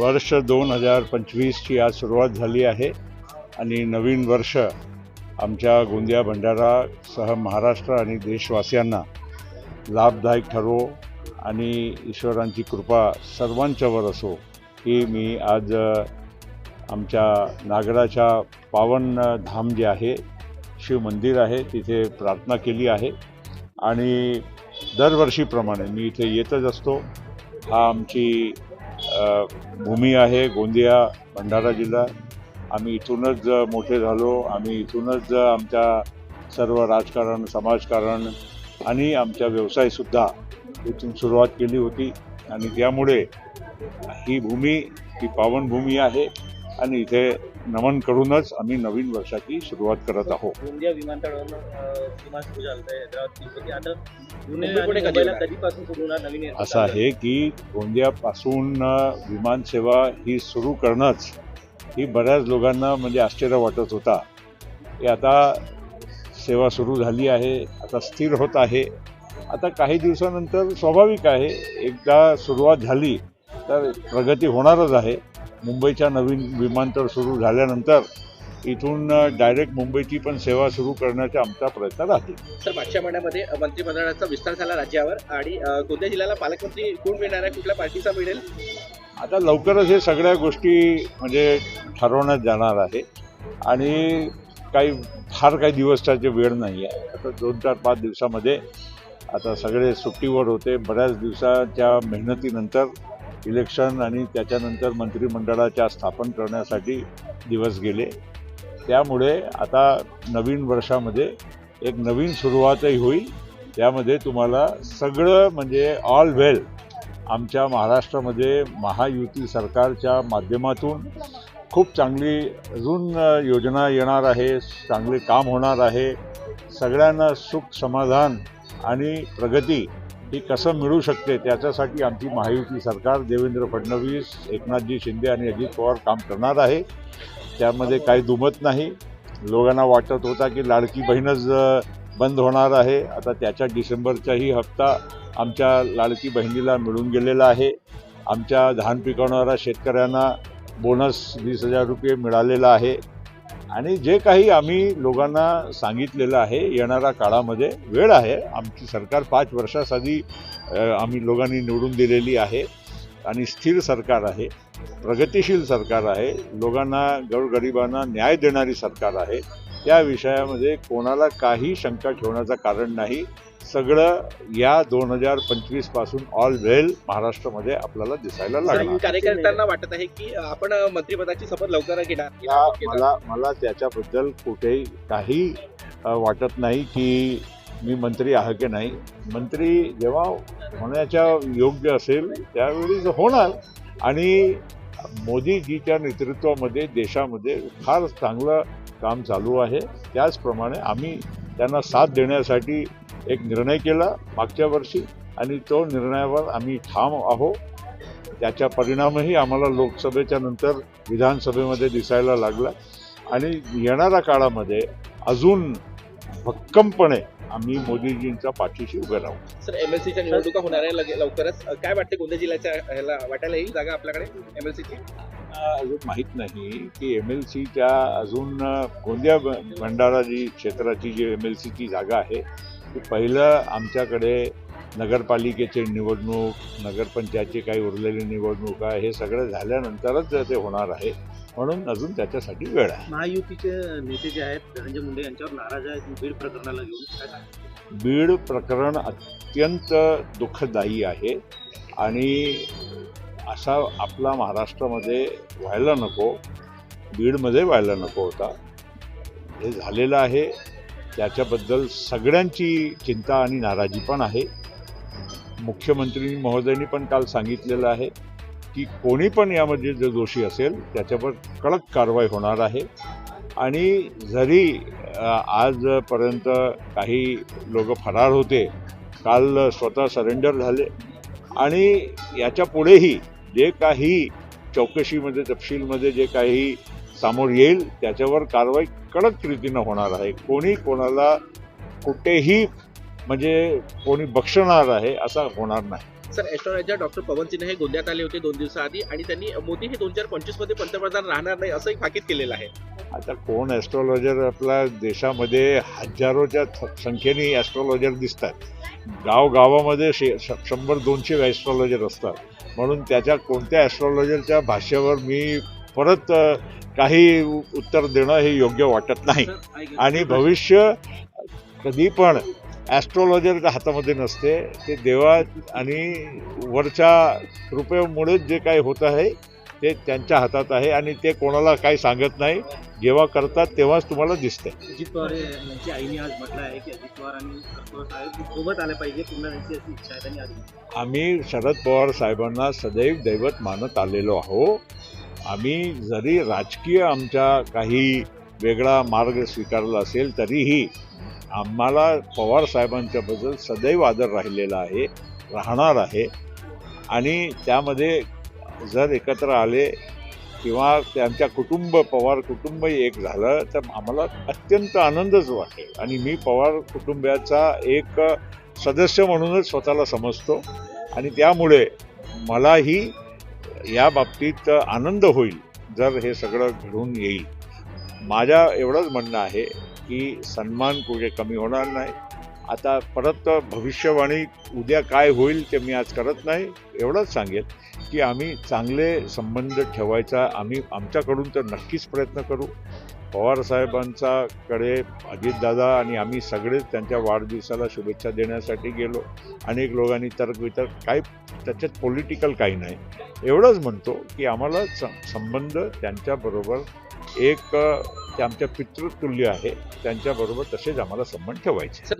वर्ष दोन हजार पंचवीसची आज सुरुवात झाली आहे आणि नवीन वर्ष आमच्या गोंदिया भंडारासह महाराष्ट्र आणि देशवासियांना लाभदायक ठरो आणि ईश्वरांची कृपा सर्वांच्यावर असो की मी आज आमच्या नागराच्या पावन धाम जे आहे शिव मंदिर आहे तिथे प्रार्थना केली आहे. आणि दरवर्षीप्रमाणे मी इथे येतच असतो. हा आमची भूमी आहे गोंदिया भंडारा जिल्हा. आम्ही इथूनच मोठे झालो. आम्ही इथूनच आमच्या सर्व राजकारण समाजकारण आणि आमच्या व्यवसायसुद्धा इथून सुरुवात केली होती. आणि त्यामुळे ही भूमी ही पावनभूमी आहे. आणि इथे नमन करूनच आम्ही नवीन वर्षाची सुरुवात करत आहोत. गोंदिया विमानतळावरून विमान सुरू झालं आहे असं आहे की गोंदियापासून विमानसेवा ही सुरू करणंच ही बऱ्याच लोकांना म्हणजे आश्चर्य वाटत होता. की आता सेवा सुरू झाली आहे आता स्थिर होत आहे. आता काही दिवसानंतर स्वाभाविक आहे एकदा सुरुवात झाली तर प्रगती होणारच आहे. मुंबईच्या नवीन विमानतळ सुरू झाल्यानंतर इथून डायरेक्ट मुंबईची पण सेवा सुरू करण्याचा आमचा प्रयत्न राहतील. सर मागच्या महिन्यामध्ये मंत्रिमंडळाचा विस्तार झाला राज्यावर आणि गोंदिया जिल्ह्याला पालकमंत्री कोण मिळणार आहे? कुठल्या पार्टीचा मिळेल? आता लवकरच हे सगळ्या गोष्टी म्हणजे ठरवण्यात जाणार आहे. आणि काही फार काही दिवसाची वेळ नाही आहे. आता दोन चार पाच दिवसामध्ये आता सगळे सुट्टीवर होते. बऱ्याच दिवसाच्या मेहनतीनंतर इलेक्शन आणि त्याच्यानंतर मंत्रिमंडळाच्या स्थापन करण्यासाठी दिवस गेले. त्यामुळे आता नवीन वर्षामध्ये एक नवीन सुरुवातही होईल. त्यामध्ये तुम्हाला सगळं म्हणजे ऑल वेल आमच्या महाराष्ट्रामध्ये महायुती सरकारच्या माध्यमातून खूप चांगली अजून योजना येणार आहे चांगले काम होणार आहे. सगळ्यांना सुख समाधान आणि प्रगती ही कसं मिळू शकते त्याच्यासाठी आमची महायुती सरकार देवेंद्र फडणवीस एकनाथजी शिंदे आणि अजित पवार काम करणार आहे. त्यामध्ये काही दुमत नाही. लोकांना वाटत होता की लाडकी बहीणच बंद होणार आहे. आता त्याच्या डिसेंबरचाही हप्ता आमच्या लाडकी बहिणीला मिळून गेलेला आहे. आमच्या धान पिकवणाऱ्या शेतकऱ्यांना बोनस वीस हजार रुपये मिळालेला आहे. आणि जे काही आम्ही लोकांना सांगितलेलं आहे येणाऱ्या काळामध्ये वेळ आहे. आमची सरकार पाच वर्षासाठी आम्ही लोकांनी निवडून दिलेली आहे आणि स्थिर सरकार आहे प्रगतिशील सरकार आहे. लोकांना गरगरिबांना न्याय देणारी सरकार आहे. त्या विषयामध्ये कोणाला काही शंका ठेवण्याचं कारण नाही. सगळं या दोन हजार पंचवीसपासून ऑल वेल महाराष्ट्रामध्ये आपल्याला दिसायला लागणार. कार्यकर्त्यांना वाटत आहे की आपण मंत्रिपदाची शपथ लवकर घेणार मला मला त्याच्याबद्दल कुठेही काही वाटत नाही की मी मंत्री आहे की नाही. मंत्री जेव्हा होण्याच्या योग्य असेल त्यावेळी होणार. आणि मोदीजीच्या नेतृत्वामध्ये देशामध्ये फार चांगलं काम चालू आहे. त्याचप्रमाणे आम्ही त्यांना साथ देण्यासाठी एक निर्णय केला मागच्या वर्षी आणि तो निर्णयावर आम्ही ठाम आहो त्याचा परिणामही आम्हाला लोकसभेच्या नंतर विधानसभेमध्ये दिसायला लागला. आणि येणाऱ्या काळामध्ये अजून भक्कमपणे आम्ही मोदीजींच्या पाठीशी उभे राहू. सर एमएलसीच्या निवडणुका होणार आहे लगे- लवकरच. अ, काय वाटते गोंदिया जिल्ह्याच्या ह्याला वाटायला येईल जागा आपल्याकडे एमएलसीची अजून माहीत नाही की एम एल सीच्या अजून गोंदिया ब- भंडारा जी क्षेत्राची जी एम एल सीची जागा आहे ती पहिलं आमच्याकडे नगरपालिकेचे निवडणूक नगरपंचायतची काही उरलेली निवडणूक आहे हे सगळं झाल्यानंतरच ते होणार आहे. म्हणून अजून त्याच्यासाठी वेळ आहे. महायुतीचे नेते जे आहेत धनंजय मुंडे यांच्यावर नाराज आहेत बीड प्रकरणाला घेऊन? बीड प्रकरण अत्यंत दुःखदायी आहे आणि असा आपला महाराष्ट्रामध्ये व्हायला नको बीडमध्ये व्हायला नको होता. हे झालेलं आहे. त्याच्याबद्दल सगळ्यांची चिंता आणि नाराजी पण आहे. मुख्यमंत्री महोदयांनी पण काल सांगितलेलं आहे. की कोणी पण यामध्ये जो दोषी असेल त्याच्यावर कडक कारवाई होणार आहे. आणि जरी आजपर्यंत काही लोक फरार होते काल स्वतः सरेंडर झाले आणि याच्या पुढेही जे काही चौकशीमध्ये तपशीलमध्ये जे काही समोर येईल त्याच्यावर कारवाई कडक रीतीनं होणार आहे. कोणी कोणाला कुठेही म्हणजे कोणी बक्षणार आहे असा होणार नाही. Sir astrologer doctor Pawan Sinha हे गोंदियात आले होते दोन दिवसाआधी आणि त्यांनी मोदी हे दोन हजार पंचवीसमध्ये पंतप्रधान राहणार नाही असं एक भाकीत केलेलं आहे. आता कोण ॲस्ट्रॉलॉजर आपल्या देशामध्ये हजारोच्या संख्येने ॲस्ट्रॉलॉजर दिसतात. गावगावामध्ये शे शंभर दोनशे ॲस्ट्रॉलॉजर असतात. म्हणून त्याच्या कोणत्या ॲस्ट्रॉलॉजरच्या भाषेवर मी परत काही उत्तर देणं हे योग्य वाटत नाही. आणि भविष्य कधी पण ॲस्ट्रॉलॉजरच्या हातामध्ये नसते. ते देवा आणि वरच्या कृपेमुळेच जे काही होत आहे ते त्यांच्या हातात आहे आणि ते कोणाला काही सांगत नाही. जेव्हा करतात तेव्हाच तुम्हाला दिसते अजित पवार यांची आईने आज म्हटलं आहे की अजित पवार आणि सोबत आले पाहिजे. पुन्हा त्यांची अशी इच्छा आहे त्यांनी आज आम्ही शरद पवार साहेबांना सदैव दैवत मानत आलेलो आहो आम्ही जरी राजकीय आमच्या काही वेगळा मार्ग स्वीकारला असेल तरीही आम्हाला पवार साहेबांच्याबद्दल सदैव आदर राहिलेला आहे राहणार आहे. आणि त्यामध्ये जर एकत्र आले किंवा त्यांच्या कुटुंब पवार कुटुंब एक झालं तर आम्हाला अत्यंत आनंदच वाटेल. आणि मी पवार कुटुंबियाचा एक सदस्य म्हणूनच स्वतःला समजतो. आणि त्यामुळे मलाही या बाबतीत आनंद होईल जर हे सगळं घडून येईल. माझ्या एवढंच म्हणणं आहे. की सन्मान कुठे कमी होणार नाही. आता परत भविष्यवाणी उद्या काय होईल ते मी आज करत नाही. एवढंच सांगेन की आम्ही चांगले संबंध ठेवायचा आम्ही आमच्याकडून तर नक्कीच प्रयत्न करू. पवार अजितदादा आणि आम्ही सगळेच त्यांच्या वाढदिवसाला शुभेच्छा देण्यासाठी गेलो. अनेक लोकांनी तर्कवितर्क काही त्याच्यात पॉलिटिकल काही नाही. एवढंच म्हणतो की आम्हाला संबंध त्यांच्याबरोबर एक ते आमच्या पितृतुल्य आहे. त्यांच्याबरोबर तसेच आम्हाला संबंध ठेवायचे.